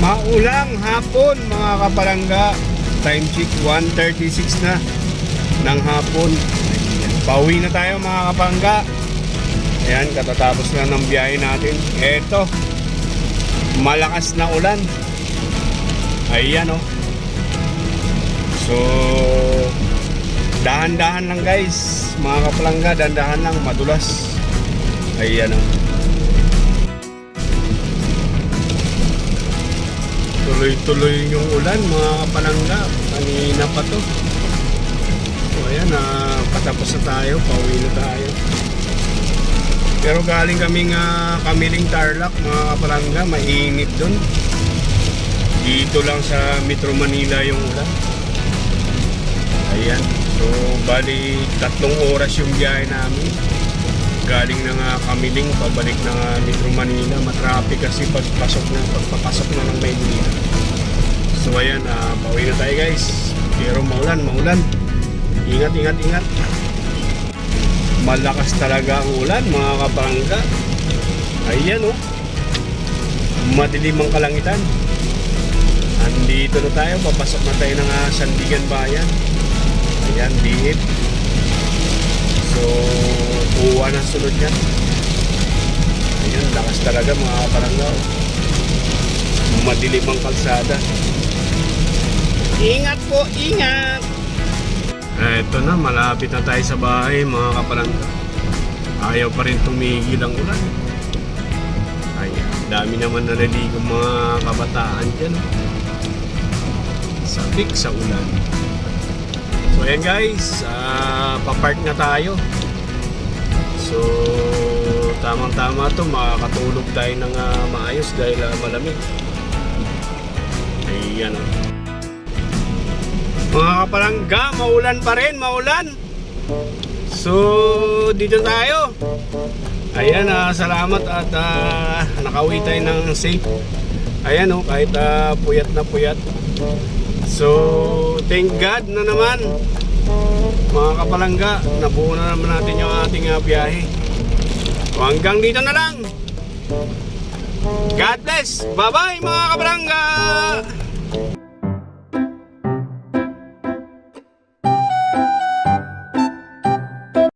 Magulang hapon mga kapalangga. Time check 1.36 na ng hapon. Pauwi na tayo mga kapalangga. Ayan, katatapos na ng biyahe natin. Eto, malakas na ulan. Ayan oh. So, dahan-dahan lang guys. Mga kapalangga, dahan-dahan lang, madulas. Ayan oh. Tuloy-tuloy yung ulan mga kapalangga. Kanina pa to. So ayan, ah, patapos na tayo, pauwi na tayo. Pero galing kaming uh, kamiling Tarlac mga kapalangga, mainit doon. Dito lang sa Metro Manila yung ulan. Ayan. So, bali tatlong oras yung biyahe namin. Na kamiling, pabalik na nga Metro Manila. Matraffic kasi pagpasok na, pagpapasok na ng Maynila. So, ayan, ah, pauwi na tayo guys. Pero maulan, maulan. Ingat, ingat, ingat. Malakas talaga ang ulan, mga kapangga. Ayan, oh. Madilim ang kalangitan. Andito na tayo, papasok na tayo ng uh, Sandigan Bayan. Ayan, diip. So, buwan ang sunod yan. Talaga mga kaparangaw. Madilim ang kalsada. Ingat po, ingat! Eto na, malapit na tayo sa bahay mga kaparangga. Ayaw pa rin tumigil ang ulan. Ayan, dami naman naliligo mga kabataan dyan. Sabik sa ulan. So ayan guys, ah, papark na tayo. So tamang-tama to, makakatulog tayo ng ah, maayos dahil ah, malamig. Ayan oh. Mga kapalangga, maulan pa rin, maulan. So dito tayo. Ayan, ah, salamat at ah, nakauwi tayo ng safe. Ayan oh, kahit ah, puyat na puyat. So, thank God na naman mga kapalangga, nabuo na naman natin yung ating uh, biyahe. So, hanggang dito na lang. God bless. Bye-bye mga kapalangga.